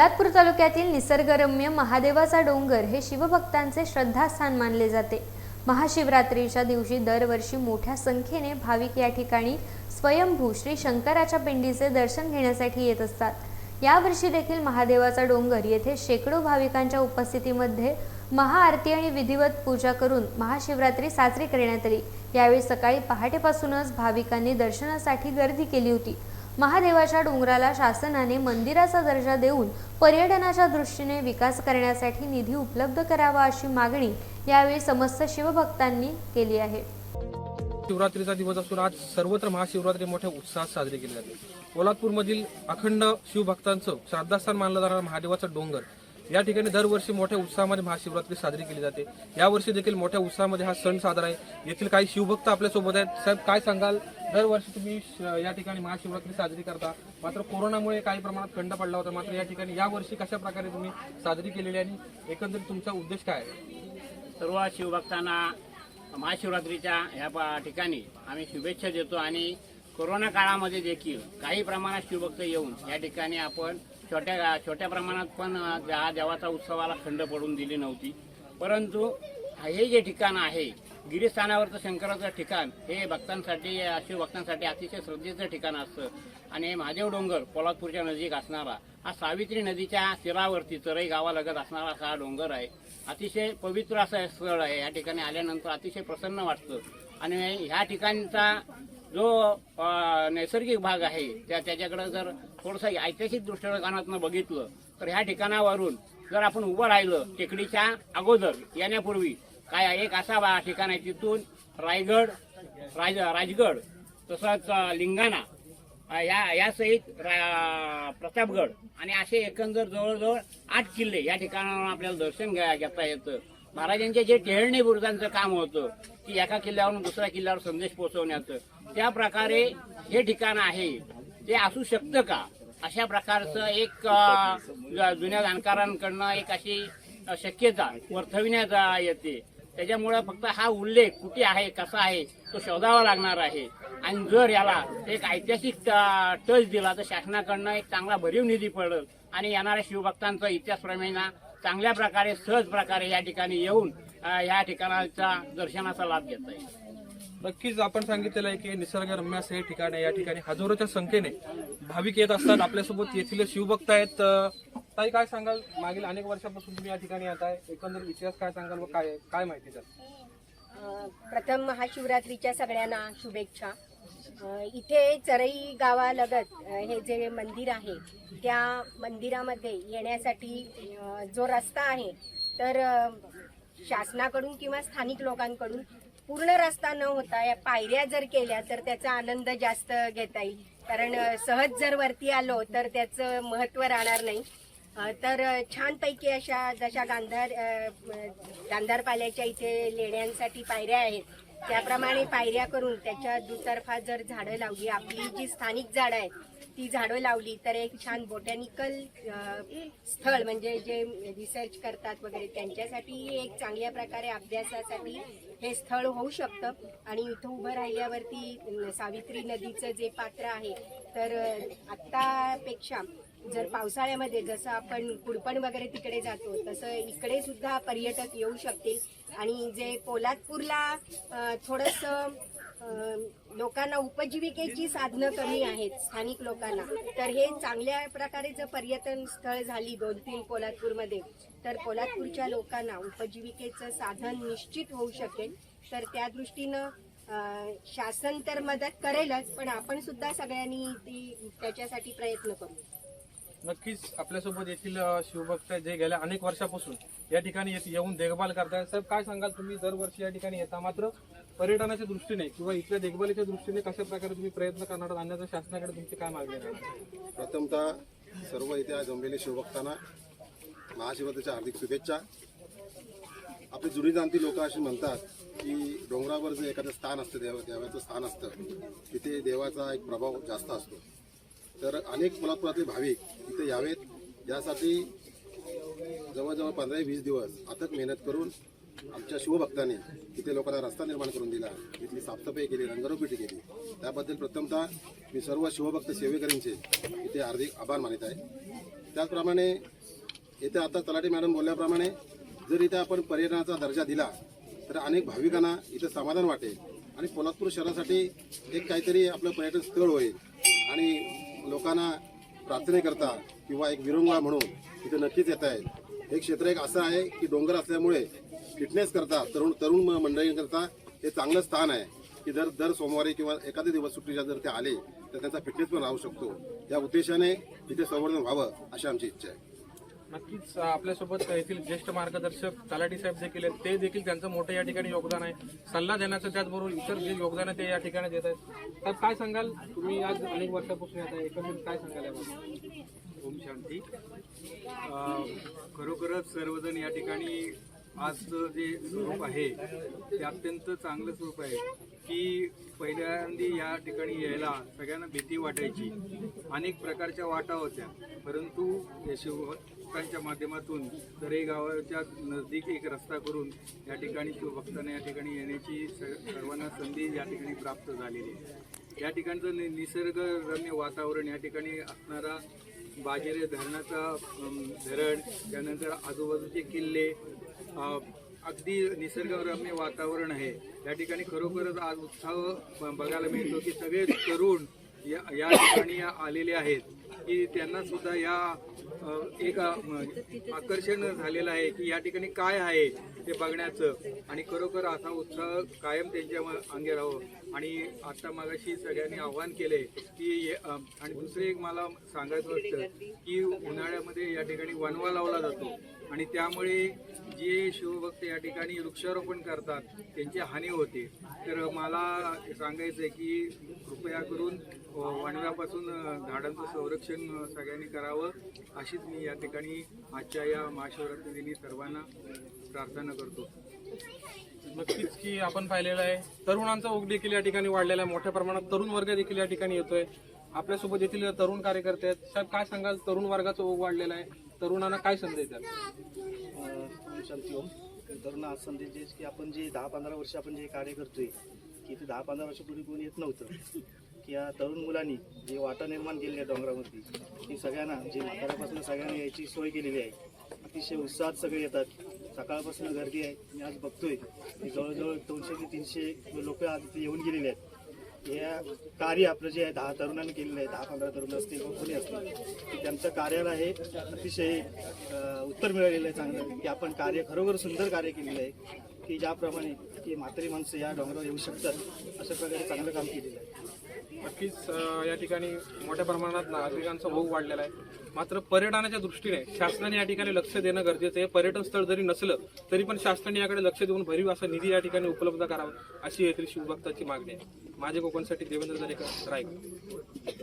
पोलादपूर तालुक्यातील निसर्गरम्य महादेवाचा डोंगर हे शिवभक्तांचे श्रद्धास्थान मानले जाते. महाशिवरात्रीच्या दिवशी दरवर्षी मोठ्या संख्येने भाविक या ठिकाणी स्वयंभू श्री शंकराच्या पिंडीचे दर्शन घेण्यासाठी येत असतात. यावर्षी देखील महादेवाचा डोंगर येथे शेकडो भाविकांच्या उपस्थितीमध्ये महाआरती आणि विधिवत पूजा करून महाशिवरात्री साजरी करण्यात आली. यावेळी सकाळी पहाटेपासूनच भाविकांनी दर्शनासाठी गर्दी केली होती. महादेवाच्या डोंगराला शासनाने मंदिराचा दर्जा देऊन पर्यटनाच्या दृष्टीने विकास करण्यासाठी निधी उपलब्ध करावा अशी मागणी यावेळी समस्त शिवभक्तांनी केली आहे. शिवरात्रीचा दिवस असून आज सर्वत्र महाशिवरात्री मोठ्या उत्साहात साजरी केली जाते. पोलादपूरमधील अखंड शिवभक्तांचं श्रद्धास्थान मानलं जाणारं महादेवाचा डोंगर या ठिकाणी दरवर्षी मोठ्या उत्साहामध्ये महाशिवरात्री साजरी केली जाते. यावर्षी देखील मोठ्या उत्साहामध्ये हा सण साजरा आहे. येथील काही शिवभक्त आपल्यासोबत आहेत. साहेब काय सांगाल? दरवर्षी तुम्ही श- या ठिकाणी महाशिवरात्री साजरी करता. मात्र कोरोनामुळे काही प्रमाणात खंड पडला होता. मात्र या ठिकाणी यावर्षी कशा प्रकारे तुम्ही साजरी केलेली आहे आणि एकंदरीत तुमचा उद्देश काय आहे? सर्व शिवभक्तांना महाशिवरात्रीच्या ह्या ठिकाणी आम्ही शुभेच्छा देतो आणि कोरोना काळामध्ये देखील काही प्रमाणात शिवभक्त येऊन या ठिकाणी आपण छोट्या छोट्या प्रमाणात पण हा देवाचा उत्सवाला खंड पडून दिली नव्हती. परंतु हे जे ठिकाण आहे गिरीस्थानावरचं शंकराचं ठिकाण हे भक्तांसाठी शिवभक्तांसाठी अतिशय श्रद्धेचं ठिकाण असतं. आणि महादेव डोंगर पोलादपूरच्या नजीक असणारा हा सावित्री नदीच्या तीरावरती चरई गावालगत असणारा असा हा डोंगर आहे. अतिशय पवित्र असं हे स्थळ आहे. या ठिकाणी आल्यानंतर अतिशय प्रसन्न वाटतं. आणि ह्या ठिकाणचा जो नैसर्गिक भाग आहे त्या त्याच्याकडे जर थोडंसं ऐतिहासिक दृष्टिकोनातनं बघितलं तर ह्या ठिकाणावरून जर आपण उभं राहिलं टेकडीच्या अगोदर येण्यापूर्वी काय एक असा बा- ठिकाण आहे तिथून रायगड राज राजगड तसंच लिंगाणा या या यासहित रा- प्रतापगड आणि असे एकंदर जवळजवळ आठ किल्ले या ठिकाणावर आपल्याला दर्शन घ्या- घेता येतं. महाराजांचे जे टेहळणी बुरुजांचं काम होतं की एका किल्ल्यावरून दुसऱ्या किल्ल्यावर संदेश पोहोचवण्याचं त्या प्रकारे हे ठिकाण आहे. ते असू शकतं का? अशा प्रकारचं एक ज- जुन्या जाणकारांकडनं एक अशी शक्यता वर्तविण्यात येते. त्याच्यामुळे फक्त हा उल्लेख कुठे आहे कसा आहे तो शोधावा लागणार आहे. आणि जर याला एक ऐतिहासिक टच दिला तर शासनाकडनं एक चांगला भरीव निधी पडेल. आणि येणाऱ्या शिवभक्तांचा इतिहासप्रमेना चांगल्या प्रकारे सहज प्रकारे या ठिकाणी येऊन या ठिकाणाचा दर्शनाचा लाभ घेता येईल. नक्कीच आपण सांगितलेलं आहे की निसर्गरम्य असं हे ठिकाण आहे. या ठिकाणी हजारोच्या संख्येने भाविक येत असतात. आपल्यासोबत येथील शिवभक्त आहेत. ताई काय सांगाल? मागील अनेक वर्षापासून तुम्ही या ठिकाणी येत आहे एकंदर इतिहास काय सांगाल व काय काय माहिती त्यात? प्रथम महाशिवरात्रीच्या सगळ्यांना शुभेच्छा. इथे चरई गावालगत हे जे मंदिर आहे त्या मंदिरामध्ये येण्यासाठी जो रस्ता आहे तर शासनाकडून किंवा स्थानिक लोकांकडून पूर्ण रस्ता न होता या पायऱ्या जर केल्या तर त्याचा आनंद जास्त घेता येईल. कारण सहज जर वरती आलो तर त्याचं महत्त्व राहणार नाही. तर छानपैकी अशा जशा गांधार गांधारपाल्याच्या गांधार पाल्याच्या इथे लेण्यांसाठी पायऱ्या आहेत. त्याप्रमाणे पायऱ्या करून त्याच्या दुतर्फा जर झाडं लावली आपली जी स्थानिक झाडं आहेत ती झाडं लावली तर एक छान बोटॅनिकल स्थळ म्हणजे जे रिसर्च करतात वगैरे त्यांच्यासाठी एक चांगल्या प्रकारे अभ्यासासाठी हे स्थळ होऊ शकतं. आणि इथं उभं राहिल्यावरती सावित्री नदीचं जे पात्र आहे तर आत्तापेक्षा जर पावसाळ्यामध्ये जसं आपण कुडपण वगैरे तिकडे जातो तसं इकडे सुद्धा पर्यटक येऊ शकतील. आणि जे पोलादपूरला थोडंसं लोकांना उपजीविकेची साधनं कमी आहेत स्थानिक लोकांना तर हे चांगल्या प्रकारे जर पर्यटन स्थळ झाली दोन तीन पोलादपूरमध्ये तर पोलादपूरच्या लोकांना उपजीविकेचं साधन निश्चित होऊ शकेल. तर त्या दृष्टीनं शासन तर मदत करेलच पण आपण सुद्धा सगळ्यांनी ती त्याच्यासाठी प्रयत्न करू. नक्कीच आपल्यासोबत येथील शिवभक्त जे गेल्या अनेक वर्षापासून या ठिकाणी येऊन देखभाल करताय साहेब काय सांगाल तुम्ही? दरवर्षी या ठिकाणी येता मात्र पर्यटनाच्या दृष्टीने किंवा इथल्या देखभालीच्या दृष्टीने कशा प्रकारे तुम्ही प्रयत्न करणार? आणण्याचा शासनाकडे तुमची काय मागणी आहे? प्रथमतः सर्व इथे जमलेले शिवभक्तांना महाशिवरात्रीच्या हार्दिक शुभेच्छा. आपली जुनी जाणती लोक अशी म्हणतात की डोंगरावर जे एखादं स्थान असतं देवा देवाचं स्थान असतं तिथे देवाचा एक प्रभाव जास्त असतो. तर अनेक कोल्हापुरातले भाविक इथे यावेत. यासाठी जवळजवळ पंधरा वीस दिवस अथक मेहनत करून आमच्या शिवभक्तांनी इथे लोकांना रस्ता निर्माण करून दिला. इथली साफसफाई केली रंगरोपेटी केली. त्याबद्दल प्रथमतः मी सर्व शिवभक्त सेवेकरींचे इथे हार्दिक आभार मानित आहे. त्याचप्रमाणे येथे आता तलाठी मॅडम बोलल्याप्रमाणे जर इथे आपण पर्यटनाचा दर्जा दिला तर अनेक भाविकांना इथे समाधान वाटेल आणि कोल्हापूर शहरासाठी एक काहीतरी आपलं पर्यटन स्थळ होईल आणि लोकांना प्रार्थनेकरता किंवा एक विरंगुळा म्हणून इथे नक्कीच येत आहे हे क्षेत्र एक असं आहे की डोंगर असल्यामुळे फिटनेस करता तरुण तरुण मंडळींकरता हे चांगलं स्थान आहे की जर दर सोमवारी किंवा एखाद्या दिवस सुट्टीच्या जर ते आले तर त्यांचा फिटनेस पण राहू शकतो. या उद्देशाने इथे संवर्धन व्हावं अशी आमची इच्छा आहे. नक्कीच आपल्यासोबत येथील ज्येष्ठ मार्गदर्शक तलाठी साहेब देखील आहेत. ते देखील त्यांचं मोठं या ठिकाणी योगदान आहे. सल्ला देण्याचं त्याचबरोबर इतर जे योगदान आहे ते या ठिकाणी देत आहेत. तर काय सांगाल? तुम्ही आज अनेक वर्षापासून येत आहे एकंदरीत काय सांगाल याबद्दल ओम शांती. खरोखरच सर्वजण या ठिकाणी आजचं जे स्वरूप आहे ते अत्यंत चांगलं स्वरूप आहे की पहिल्यांदी या ठिकाणी यायला सगळ्यांना भीती वाटायची. अनेक प्रकारच्या वाटा होत्या. परंतु या शिवभक्तांच्या माध्यमातून दरेगावाच्या नजदीक एक रस्ता करून या ठिकाणी शिवभक्तांना या ठिकाणी येण्याची स- सर्वांना संधी या ठिकाणी प्राप्त झालेली आहे. या ठिकाणचं नि- निसर्गरम्य वातावरण या ठिकाणी असणारा बाजेरे धरणाचा धरण त्यानंतर आजूबाजूचे किल्ले अगदी निसर्गरम्य वातावरण आहे. या ठिकाणी खरोखरच आज उत्साह ब- बघायला मिळतो की सगळे तरुण या या ठिकाणी आलेले आहेत. की त्यांना सुद्धा या एक आकर्षण झालेलं आहे की या ठिकाणी काय आहे ते बघण्याचं? आणि खरोखर असा उत्साह कायम त्यांच्या अंगे अंगी राहावं आणि आता मागाशी सगळ्यांनी आव्हान केले की ये- आणि दुसरे एक मला सांगायचं वाटतं की उन्हाळ्यामध्ये या ठिकाणी वनवा लावला जातो. आणि त्यामुळे जे शिवभक्त या ठिकाणी वृक्षारोपण करतात त्यांची हानी होते. तर मला सांगायचं आहे की कृपया करून अ, झाडांचं संरक्षण सगळ्यांनी करावं अशीच मी या ठिकाणी आजच्या या महाशिवरात्री दिनी सर्वांना प्रार्थना करतो. नक्कीच की आपण पाहिलेलं आहे. तरुणांचा ओघ देखील या ठिकाणी वाढलेला आहे. मोठ्या प्रमाणात तरुण वर्ग देखील या ठिकाणी येतोय. आपल्यासोबत येथील तरुण कार्यकर्ते आहेत. साहेब काय सांगाल? तरुण वर्गाचा ओघ वाढलेला आहे. तरुणांना काय संदेश द्याल ओम शांती ओम. तरुण आज संदेश देश की आपण जे दहा पंधरा वर्ष आपण जे कार्य करतोय की ते दहा पंधरा वर्षापूर्वी कोणी येत नव्हतं. की या तरुण मुलांनी जे वाटा निर्माण केली आहे डोंगरावरती ती सगळ्यांना जे म्हातारापासून सगळ्यांना यायची सोय केलेली आहे. अतिशय उत्साहात सगळे येतात. सकाळपासून गर्दी आहे. मी आज बघतोय की जवळजवळ दोनशे ते तीनशे लोक आज इथे येऊन गेलेले आहेत. या कार्य आपलं जे आहे दहा तरुणांनी केलेलं आहे दहा पंधरा तरुण असतील व कोणी असतील त्यांचं कार्याला हे अतिशय उत्तर मिळालेलं आहे चांगलं की आपण कार्य खरोखर सुंदर कार्य केलेलं आहे की ज्याप्रमाणे की म्हातारी माणसं या डोंगरावर येऊ शकतात अशा प्रकारे चांगलं काम केलेलं आहे. नक्कीच या ठिकाणी मोठ्या प्रमाणात नागरिकांचा भोग वाढलेला आहे. मात्र पर्यटनाच्या दृष्टीने शासनाने या ठिकाणी लक्ष देणं गरजेचं आहे. पर्यटन स्थळ जरी नसलं तरी पण शासनाने याकडे लक्ष देऊन भरीव असा निधी या ठिकाणी उपलब्ध करावा अशी येथील शिवभक्ताची मागणी आहे. माझे कोकणसाठी देवेंद्र दरेकर रायगड.